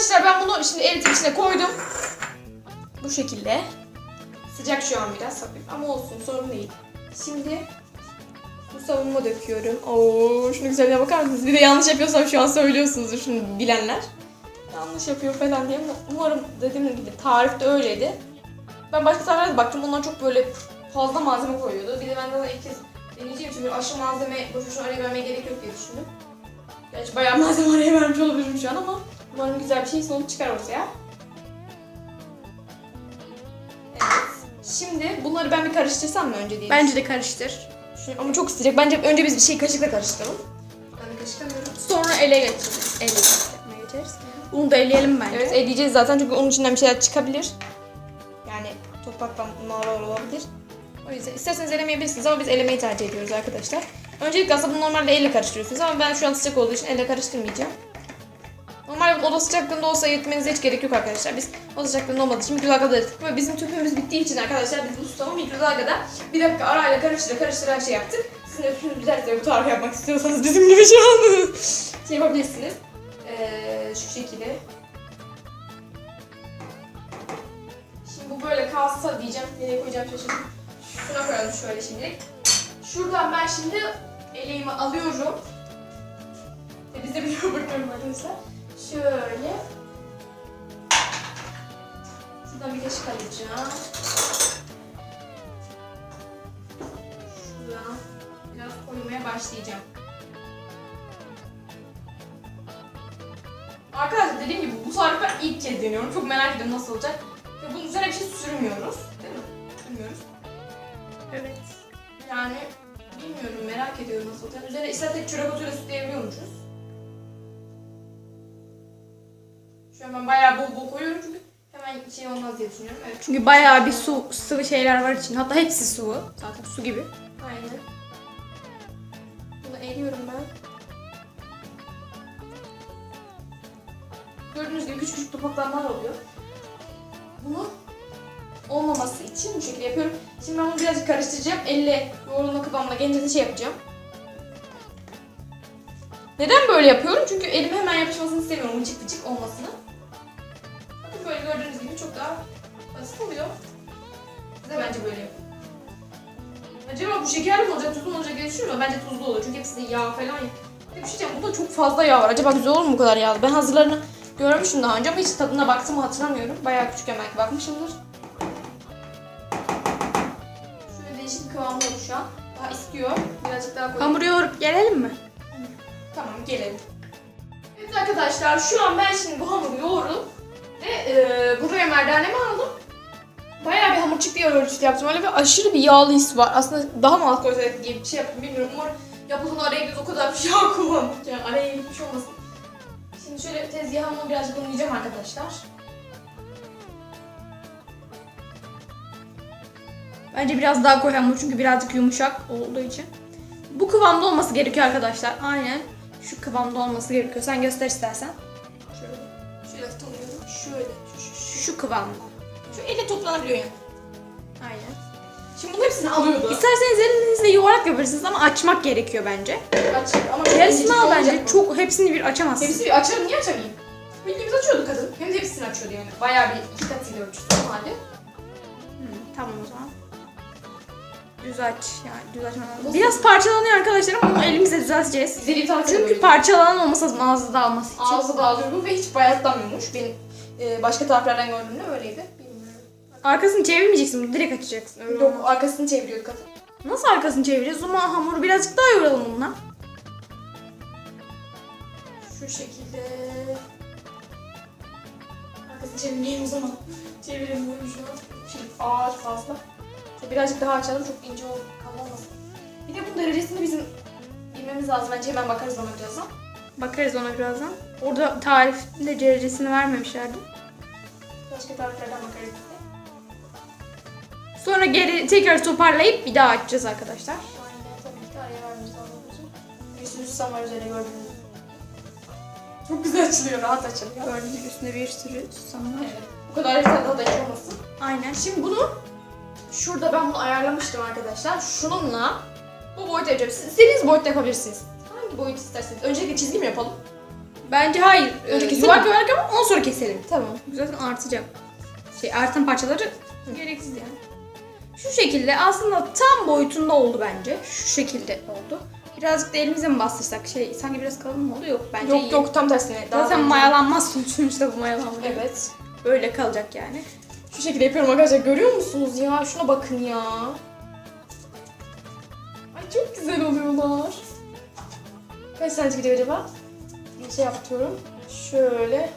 Arkadaşlar ben bunu şimdi eritim içine koydum. Bu şekilde. Sıcak şu an biraz hafif ama olsun sorun değil. Şimdi bu savunma döküyorum. Oo şunu güzelliğe bakar mısınız? Bir de yanlış yapıyorsam şu an söylüyorsunuzdur şunu bilenler. Yanlış yapıyor falan diye. Umarım dediğim gibi tarifte öyleydi. Ben başka tariflere baktım. Onlar çok böyle fazla malzeme koyuyordu. Bir de ben de ilk kez deneyeceğim için böyle aşırı malzeme boşu şu araya vermeye gerek yok diye düşündüm. Gerçi bayağı malzeme araya vermiş olabilirim şu an ama umarım güzel bir şey sonuç çıkar ortaya. Evet. Şimdi bunları ben bir karıştırsam mı önce diye Bence de karıştır. düşünüyorum. Ama çok sıcak. Bence önce biz bir şey kaşıkla karıştıralım. Ben de kaşıklamıyorum. Sonra ele geçiririz. Elle yapmaya geçeriz. Bunu da eleyelim bence. Evet eleyeceğiz zaten çünkü onun içinden bir şeyler çıkabilir. Yani topraktan mağara olabilir. O yüzden isterseniz elemeyebilirsiniz ama biz elemeyi tercih ediyoruz arkadaşlar. Öncelikle aslında bunu normalde elle karıştırıyorsunuz ama ben şu an sıcak olduğu için elle karıştırmayacağım. Normal oda sıcaklığında olsa eritmenize hiç gerek yok arkadaşlar. Biz oda sıcaklığında olmadığı için mikrodalgada erittik ve bizim tüpümüz bittiği için arkadaşlar biz bu susamı mikrodalgada bir dakika arayla karıştıra karıştıra her şey yaptık. Sizin de tüpünüz biterse bu tarifi yapmak istiyorsanız bizim gibi şu an şey yapabilirsiniz. Ee, şu şekilde Şimdi bu böyle kalsa diyeceğim. Nereye koyacağım şaşırdım. Şuna koyalım şöyle şimdilik. Şuradan ben şimdi eleğimi alıyorum. E biz de biliyor bakıyorum arkadaşlar. Şöyle. Şuradan bir kaşık alacağım. Şuradan biraz koymaya başlayacağım. Arkadaşlar dediğim gibi bu tarifi ben ilk kez deniyorum. Çok merak ediyorum nasıl olacak. Ve bunun üzerine bir şey sürmüyoruz. Değil mi? Sürmüyoruz. Evet. Yani bilmiyorum merak ediyorum nasıl olacak. Üzerine istersek çörek otuyla süsleyebiliyormuşuz. Şu an ben bayağı bol bol koyuyorum çünkü hemen şey olmaz diye düşünüyorum. Evet. Çünkü bayağı bir su, sıvı şeyler var için. Hatta hepsi sıvı. Zaten su gibi. Aynen. Bunu eriyorum ben. Gördüğünüz gibi küçük küçük topaklanmalar oluyor. Bunu olmaması için bu şekilde yapıyorum. Şimdi ben bunu birazcık karıştıracağım. Elle yoğrulma kıvamına gelince de şey yapacağım. Neden böyle yapıyorum? Çünkü elim hemen yapışmasını istemiyorum. Vıcık vıcık olmasını. Gibi çok daha basit oluyor. Size bence böyle yapın. Acaba bu şekerli mi olacak, tuzlu mu olacak diye düşünüyorum bence tuzlu olur. Çünkü hepsi yağ falan ya. Bir şey diyeceğim, bunda çok fazla yağ var. Acaba güzel olur mu bu kadar yağlı? Ben hazırlarını görmüştüm daha önce ama hiç tadına baktığımı hatırlamıyorum. Bayağı küçükken belki bakmışımdır. Şöyle değişik bir kıvamda oldu şu an. Daha istiyor. Birazcık daha koyayım. Hamuru yoğurup gelelim mi? Tamam gelelim. Evet arkadaşlar şu an ben şimdi bu hamuru yoğurdum. Ve e, buraya merdanemi aldım. Bayağı bir hamur çıktı ölçüsü yaptım. Öyle bir aşırı bir yağlı his var. Aslında daha mı az koysaydık diye bir şey yaptım bilmiyorum. Umarım yapılan araya biz o kadar bir yağ kullandık yani araya gitmiş olmasın. Şimdi şöyle tezgahımı birazcık unlayacağım arkadaşlar. Bence biraz daha koy hamur çünkü birazcık yumuşak olduğu için. Bu kıvamda olması gerekiyor arkadaşlar. Aynen. Şu kıvamda olması gerekiyor. Sen göster istersen. Şu, kıvamda. şu elle toplanabiliyor yani. Aynen. Şimdi bunun hepsini alıyordu. İsterseniz elinizle yuvarlak yapabilirsiniz ama açmak gerekiyor bence. Aç. Ama çok Yarısını al olacak bence. bu. Çok hepsini bir açamazsın. Hepsini bir açarım, niye açamayayım? Bildiğimiz açıyordu kadın. Hem de hepsini açıyordu yani. Bayağı bir iki katıyla ölçüsü o halde. Hı, tamam o zaman. Düz aç yani düz açman lazım. Nasıl? Biraz parçalanıyor arkadaşlar ama onu elimizle düzelteceğiz. Zeli tarafı Çünkü parçalanan olması lazım ağzı dağılması için. Ağzı bağlıyor bu ve hiç bayatlamıyormuş. Benim e, başka taraflardan gördüğümde öyleydi. Bilmiyorum. Arkasını çevirmeyeceksin bunu direkt açacaksın. Öyle Yok olmaz. arkasını çeviriyordu kadın. Nasıl arkasını çevireceğiz? O zaman hamuru birazcık daha yoğuralım bununla. Şu şekilde. Arkasını çevirmeyeyim o zaman. Çeviremiyorum şu an. Şey ağır fazla. Şöyle birazcık daha açalım çok ince ol kalmasın. Bir de bunun derecesini bizim bilmemiz lazım. Bence hemen bakarız ona birazdan. Bakarız ona birazdan. Orada tarifinde derecesini vermemişlerdi. Başka tariflerden bakarız. Sonra geri tekrar toparlayıp bir daha açacağız arkadaşlar. Aynen tabii ki araya vermemiz lazım. Bir sürü susam var üzerine gördüğünüz gibi. Çok güzel açılıyor, rahat açılıyor. Gördüğünüz gibi üstünde bir sürü susam var. Evet. Bu kadar yeter daha da hiç olmasın. Aynen. Şimdi bunu şurada ben bunu ayarlamıştım arkadaşlar. Şununla bu boyuta yapacağım. Siz istediğiniz boyutta yapabilirsiniz. Hangi boyut isterseniz. Öncelikle çizgi mi yapalım? Bence hayır. Önce Ee, keselim yuvarlak mi? yuvarlak ama ondan sonra keselim. Tamam. Zaten artacak. Şey artan parçaları gereksiz yani. Şu şekilde aslında tam boyutunda oldu bence. Şu şekilde oldu. Birazcık da elimize mi bastırsak şey sanki biraz kalın mı oldu? Yok bence Yok iyi. yok tam tersine. Daha Zaten bence- mayalanmaz sonuçta bu mayalanma. Evet. Böyle kalacak yani. Şu şekilde yapıyorum arkadaşlar. Görüyor musunuz ya? Şuna bakın ya. Ay çok güzel oluyorlar. Kaç tane gidiyor acaba? Bir şey yapıyorum. Şöyle.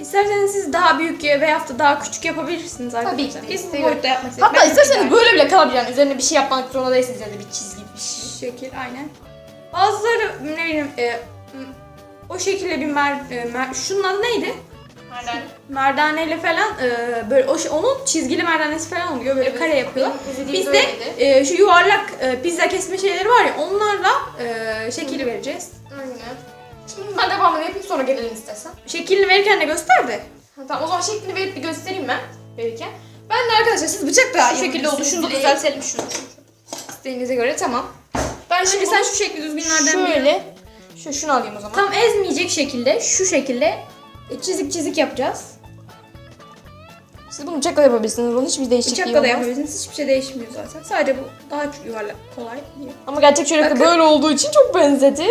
İsterseniz siz daha büyük veya da daha küçük yapabilirsiniz arkadaşlar. Tabii ki Biz bu boyutta yapmak istedik. Hatta isterseniz böyle bile kalabilir. Yani üzerine bir şey yapmak zorunda değilsiniz. Yani bir çizgi bir şey. Şekil aynen. Bazıları ne bileyim e, o şekilde bir mer, e, mer şunun adı neydi? Nereden? Merdaneyle falan e, böyle o onun çizgili merdanesi falan oluyor böyle kare yapıyor. Biz de e, şu yuvarlak e, pizza kesme şeyleri var ya onlarla e, şekil vereceğiz. Aynen. Şimdi ben devamını yapayım sonra gelelim istersen. Şeklini verirken de göster de. Ha, tamam o zaman şeklini verip bir göstereyim ben. Verirken. Ben de arkadaşlar siz bıçakla Şu şekilde oldu. Şunu da düzeltelim şunu. İsteğinize göre tamam. Ben şimdi sen şu şekli düzgünlerden şöyle şu şunu alayım o zaman. tam ezmeyecek şekilde şu şekilde e, çizik çizik yapacağız. Siz bunu bıçakla yapabilirsiniz. Bunun hiçbir değişikliği Bıçakla da olmaz. yapabilirsiniz. Hiçbir şey değişmiyor zaten. Sadece bu daha yuvarlak, kolay diye. Ama gerçek çörek de Bakın. böyle olduğu için çok benzedi.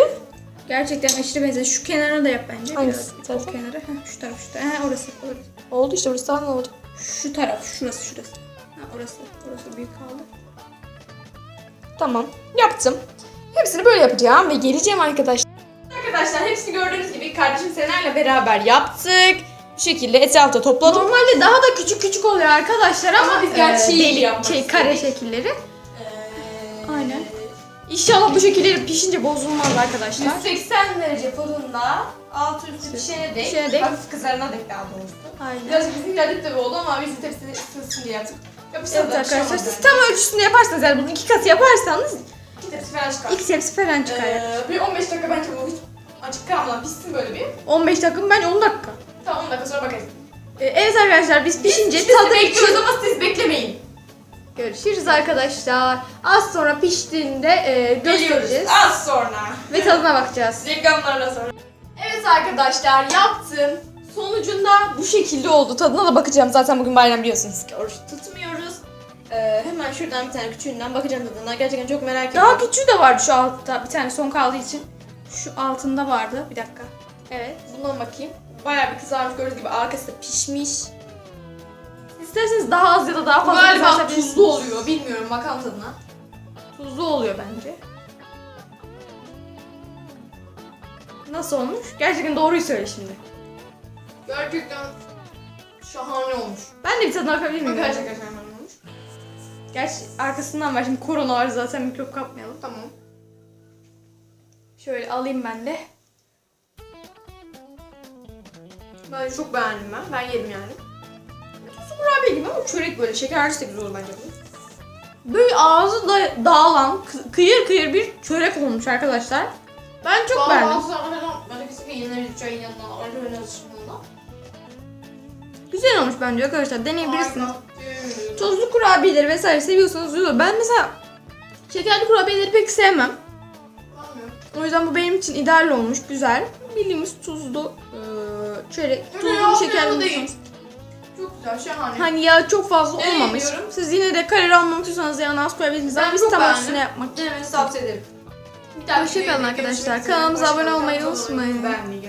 Gerçekten aşırı benzer. Şu kenarına da yap bence. Hangisi? Biraz. Bu O kenara. Heh, şu taraf, şu taraf. Heh, orası, orası. Oldu işte burası daha ne oldu? Şu taraf, şurası, şurası. Ha, orası, orası büyük kaldı. Tamam. Yaptım. Hepsini böyle yapacağım ve geleceğim arkadaşlar. Arkadaşlar hepsini gördüğünüz gibi kardeşim Sener'le beraber yaptık. Bu şekilde etrafta topladım. Normalde daha da küçük küçük oluyor arkadaşlar ama, Ama biz deli- yapmak şey, kare şekilleri. Aynen. İnşallah bu şekilleri pişince bozulmaz arkadaşlar. 180 derece fırında altı üstü pişene dek, Pişene dek. hafif kızarına dek daha doğrusu. Aynen. Birazcık bizim geldik tabii oldu ama biz de tepside ısınsın diye yaptık. Yapışsa Evet da arkadaşlar siz tam ölçüsünde yaparsanız yani bunun iki katı yaparsanız İki tepsi falan çıkar. iki tepsi falan çıkar. Ee, bir 15 dakika bence bu hiç açık kalmadan pişsin böyle bir. 15 dakika mı? bence 10 dakika. Tamam 10 dakika sonra bakarız. Ee, evet arkadaşlar biz pişince Biz tadı bekliyoruz için ama siz beklemeyin. görüşürüz arkadaşlar. Az sonra piştiğinde e, göstereceğiz Geliyoruz az sonra. ve tadına bakacağız. Reklamlarla sonra. Evet arkadaşlar yaptım. Sonucunda bu şekilde oldu. Tadına da bakacağım. Zaten bugün bayram biliyorsunuz ki oruç tutmuyoruz. Ee, hemen şuradan bir tane küçüğünden bakacağım tadına. Gerçekten çok merak Daha ediyorum. küçüğü de vardı şu altta. Bir tane son kaldığı için. Şu altında vardı. Bir dakika. Evet. Bundan bakayım. Bayağı bir kızarmış gördüğünüz gibi arkası da pişmiş. İsterseniz daha az ya da daha fazla galiba kızartabilirsiniz. tuzlu oluyor. Bilmiyorum bakalım tadına. Tuzlu oluyor bence. Nasıl olmuş? Gerçekten doğruyu söyle şimdi. Gerçekten şahane olmuş. Ben de bir tadına bakabilir miyim? Gerçekten şahane olmuş. Gerçi arkasından var şimdi korona var zaten mikrop kapmayalım. Tamam. Şöyle alayım ben de. Ben çok beğendim ben. Ben yerim yani. Tuzlu kurabiye gibi ama çörek böyle. Şekerlisi de güzel olur bence bu. Böyle ağzı da dağılan kı- kıyır kıyır bir çörek olmuş arkadaşlar. Ben çok beğendim. Böyle kesinlikle yenilebilir çayın yanına. Orada öyle alışımında. Güzel olmuş bence arkadaşlar deneyebilirsiniz. Tuzlu kurabiyeleri vesaire seviyorsanız güzel olur. Ben mesela şekerli kurabiyeleri pek sevmem. O yüzden bu benim için ideal olmuş. Güzel. Bildiğimiz tuzlu eee, çörek. Tuzlu şekerli bir sos. Çok güzel, şahane. Hani ya çok fazla Nereye olmamış. gidiyorum? Siz yine de kareli almak istiyorsanız yanına az koyabilirsiniz. Ben Ama biz çok tam beğendim. üstüne yapmak. Denemenizi tavsiye ederim. Bir daha Hoşça kalın videoda arkadaşlar. görüşmek üzere. Kanalımıza abone olmayı Kanalımıza unutmayın. Beğenmeyi, unutmayın.